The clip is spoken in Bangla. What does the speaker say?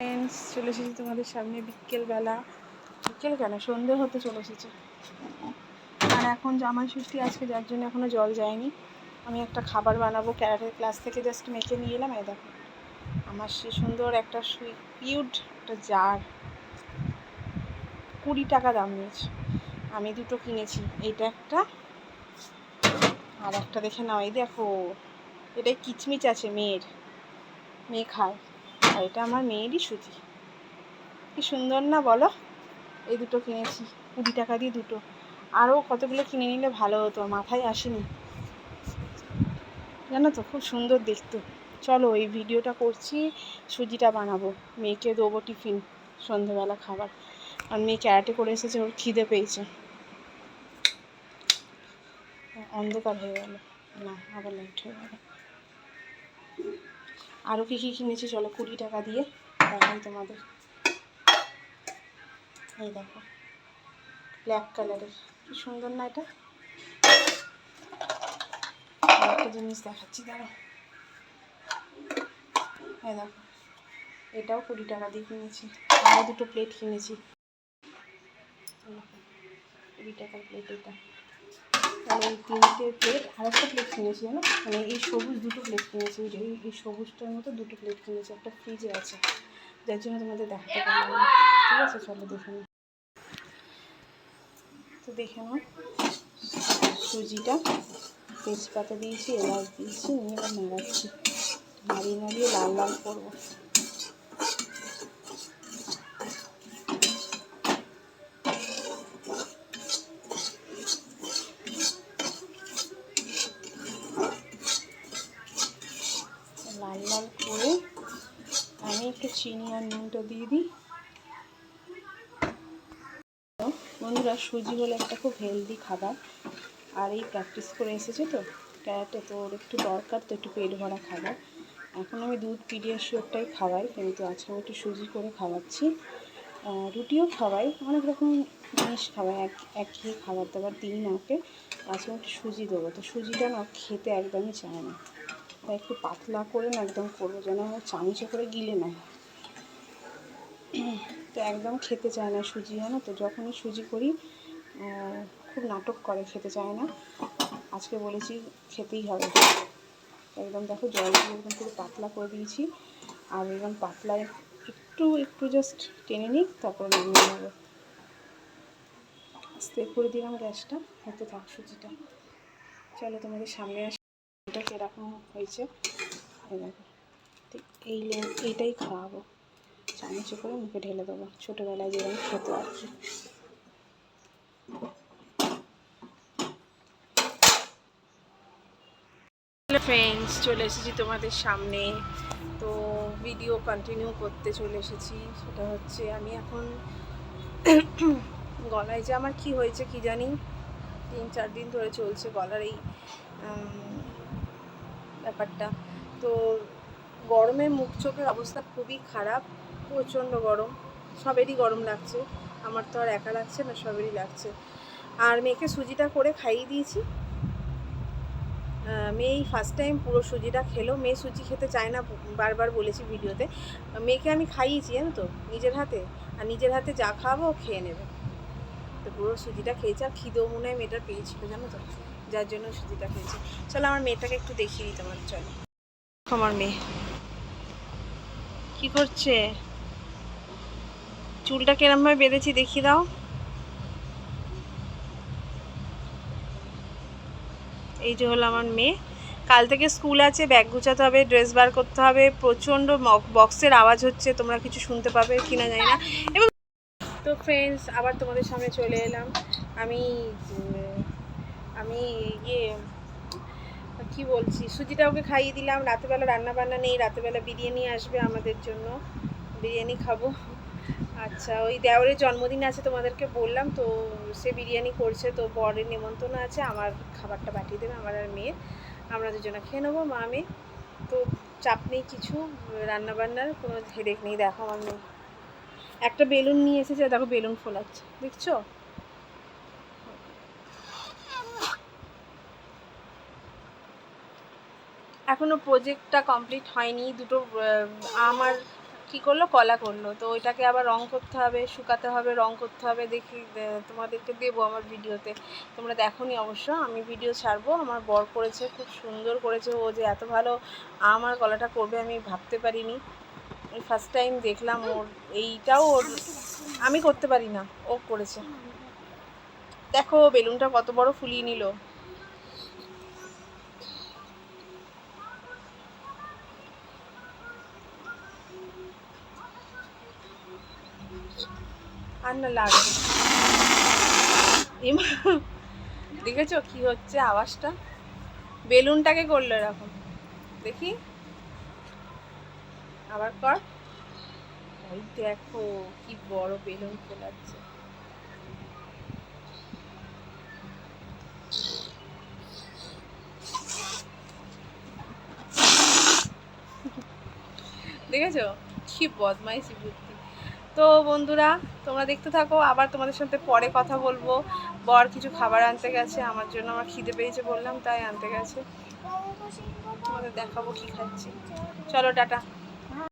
ফ্রেন্ডস চলে এসেছি তোমাদের সামনে বিকেলবেলা। বিকেল কেন সন্ধে হতে চলে এসেছে। আর এখন জামাই ষষ্ঠী আজকে, যার জন্য এখনও জল যায়নি। আমি একটা খাবার বানাবো, ক্যারাটের ক্লাস থেকে জাস্ট মেখে নিয়ে এলাম। এই দেখো, আমার সে সুন্দর একটা সুই কিউট একটা জার কুড়ি টাকা দাম নিয়েছে আমি দুটো কিনেছি। এইটা একটা, আর একটা দেখে নাও। এই দেখো এটাই কিচমিচ আছে, মেয়ের। মেয়ে খায়। আর এটা আমার মেয়েরই সুজি কি সুন্দর না বলো? এই দুটো কিনেছি, কুড়ি টাকা দিয়ে দুটো। আরও কতগুলো কিনে নিলে ভালো হতো, মাথায় আসেনি। জানো তো, খুব সুন্দর দেখতে। চলো, এই ভিডিওটা করছি, সুজিটা বানাবো। মেয়েকে দেবো টিফিন, সন্ধেবেলা খাবার। আর মেয়ে ক্যারাটে করে এসেছে, ওর খিদে পেয়েছে। অন্ধকার হয়ে গেল। না, আবার লাইট হয়ে গেল। আরও কী কী কিনেছি চলো কুড়ি টাকা দিয়ে দেখাই তোমাদের। এই দেখো ব্ল্যাক কালারের কি সুন্দর না এটা? একটা জিনিস দেখাচ্ছি, দাঁড়াও। এই দেখো, এটাও কুড়ি টাকা দিয়ে কিনেছি। আরও দুটো প্লেট কিনেছি। কুড়ি টাকার প্লেট এটা। তিনটে প্লেট আর একটা প্লেট কিনেছি জানো? মানে এই সবুজ দুটো প্লেট কিনেছি, এই সবুজটার মতো দুটো প্লেট কিনেছি, একটা ফ্রিজে আছে। যার জন্য তোমাদের দেখাতে পারলাম। ঠিক আছে, চলো দেখে নাও তো দেখে নাও, সুজিটা তেজপাতা দিয়েছি, এলাচ দিয়েছি, নিয়ে এবার নাড়াচ্ছি। নাড়িয়ে নাড়িয়ে লাল লাল করব। লাল লাল করে আমি একটু চিনি আর নুনটা দিয়ে দিই। বন্ধুরা, সুজি হলো একটা খুব হেলদি খাবার। আর এই প্র্যাকটিস করে এসেছে তো? ক্যারাটে তো ওর একটু দরকার, তো একটু পেট ভরা খাবার। এখন আমি দুধ পিডিয়াশিওরটাই খাওয়াই, কিন্তু আজকে আমি একটু সুজি করে খাওয়াচ্ছি। রুটিও খাওয়াই, অনেক রকম জিনিস খাওয়াই, এক, একঘেয়ে খাবার দাবার দিই না ওকে। আজকে একটু সুজি দেবো, তো সুজিটা না খেতে একদমই চায় না। একটু পাতলা করে না, একদম করব যেন আমার চামচে করে গিলে নেয় তো একদম খেতে চায় না সুজি, জানো তো? যখনই সুজি করি খুব নাটক করে, খেতে চায় না। আজকে বলেছি খেতেই হবে। একদম দেখো, জল দিয়ে একদম পুরো পাতলা করে দিয়েছি। আর একদম পাতলা একটু একটু জাস্ট টেনে নিই তারপরে নামিয়ে নেব। আস্তে করে দিলাম গ্যাসটা হয়তো থাক সুজিটা। চলো তোমাদের সামনে আসি এটা কীরকম হয়েছে। এই এইটাই খাওয়াবো। চামচে করে মুখে ঢেলে দেবো। ছোটোবেলায় যেরকম খেতে আর কি ফ্রেন্ডস চলে এসেছি তোমাদের সামনে। তো ভিডিও কন্টিনিউ করতে চলে এসেছি। সেটা হচ্ছে আমি এখন গলায় যে আমার কি হয়েছে কি জানি? তিন চার দিন ধরে চলছে গলার এই ব্যাপারটা। তো গরমে মুখ চোখের অবস্থা খুবই খারাপ প্রচণ্ড গরম সবেরই গরম লাগছে। আমার তো আর একা লাগছে না সবেরই লাগছে। আর মেয়েকে সুজিটা করে খাইয়ে দিয়েছি। আহ, মেয়ে ফার্স্ট টাইম পুরো সুজিটা খেলো। মেয়ে সুজি খেতে চায় না বারবার বলেছি ভিডিওতে। মেয়েকে আমি খাইয়েছি জানো তো নিজের হাতে। আর নিজের হাতে যা ও খেয়ে নেবে। তো পুরো সুজিটা খেয়েছে আর খিদেও মনে হয় মেয়েটার পেয়েছিল জানো তো। যার জন্য সুজিটা খেয়েছে। চলো আমার মেয়েটাকে একটু দেখিয়ে দিই তোমার চলো। আমার মেয়ে। কি করছে? চুলটা কেরমভাবে বেঁধেছি দেখিয়ে দাও। এই যে হলো আমার মেয়ে। কাল থেকে স্কুল আছে, ব্যাগ গুছাতে হবে, ড্রেস বার করতে হবে, প্রচণ্ড বক্সের আওয়াজ হচ্ছে, তোমরা কিছু শুনতে পাবে কিনা জানি না। এবং তো ফ্রেন্ডস আবার তোমাদের সামনে চলে এলাম। আমি আমি ইয়ে কি বলছি, সুজিটা ওকে খাইয়ে দিলাম। রাতেবেলা রান্না বান্না নেই, রাতেবেলা বিরিয়ানি আসবে আমাদের জন্য। বিরিয়ানি খাব। আচ্ছা ওই দেওরের জন্মদিন আছে তোমাদেরকে বললাম, তো সে বিরিয়ানি করছে, তো বরের নেমন্তন্ন আছে, আমার খাবারটা পাঠিয়ে দেবে, আমার আর মেয়ের। আমরা দুজনে খেয়ে নেব, মা মেয়ে তো চাপ নেই কিছু রান্না বান্নার কোনো হেডেক নেই, দেখো আমার একটা বেলুন নিয়ে এসেছে দেখো বেলুন ফোলাচ্ছে, দেখছ? এখনও প্রজেক্টটা কমপ্লিট হয়নি। দুটো আহ, আম আর কি করল? কলা করল। তো ওইটাকে আবার রং করতে হবে শুকাতে হবে রং করতে হবে। দেখি তোমাদেরকে দেবো আমার ভিডিওতে। তোমরা দেখোনি অবশ্য আমি ভিডিও ছাড়বো। আমার বর করেছে খুব সুন্দর করেছে। ও যে এত ভালো আমার কলাটা করবে আমি ভাবতে পারিনি। ফার্স্ট টাইম দেখলাম ওর এইটাও ওর আমি করতে পারি না। ও করেছে। দেখো বেলুনটা কত বড় ফুলিয়ে নিল। আর না লাগবে দেখেছ কি হচ্ছে আওয়াজটা? বেলুনটাকে করল এরকম। দেখি। আবার কর। ওই দেখো, কি বড় বেলুন ফোলাচ্ছে। দেখেছ? কি বদমাইশি বুদ্ধি। তো বন্ধুরা, তোমরা দেখতে থাকো, আবার তোমাদের সাথে পরে কথা বলব। বর কিছু খাবার আনতে গেছে, আমার জন্য আমার খিদে পেয়েছে বললাম, তাই আনতে গেছে। তোমাদের দেখাবো কি খাচ্ছি। চলো, টাটা।